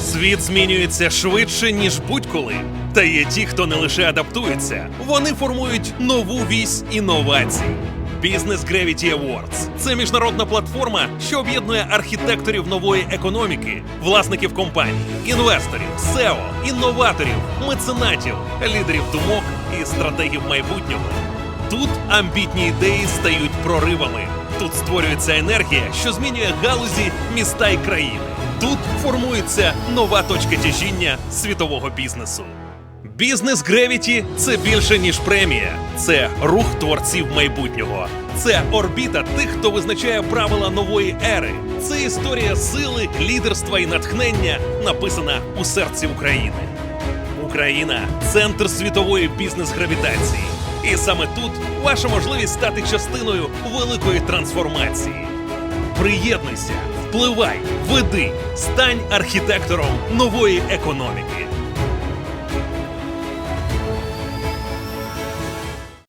Світ змінюється швидше, ніж будь-коли. Та є ті, хто не лише адаптується, вони формують нову вісь інновацій. Business Gravity Awards – це міжнародна платформа, що об'єднує архітекторів нової економіки, власників компаній, інвесторів, SEO, інноваторів, меценатів, лідерів думок і стратегів майбутнього. Тут амбітні ідеї стають проривами. Тут створюється енергія, що змінює галузі, міста і країни. Тут формується нова точка тяжіння світового бізнесу. Бізнес Гревіті це більше ніж премія. Це рух творців майбутнього. Це орбіта тих, хто визначає правила нової ери. Це історія сили, лідерства і натхнення, написана у серці України. Україна центр світової бізнес-гравітації. І саме тут ваша можливість стати частиною великої трансформації. Приєднуйся, впливай, веди, стань архітектором нової економіки.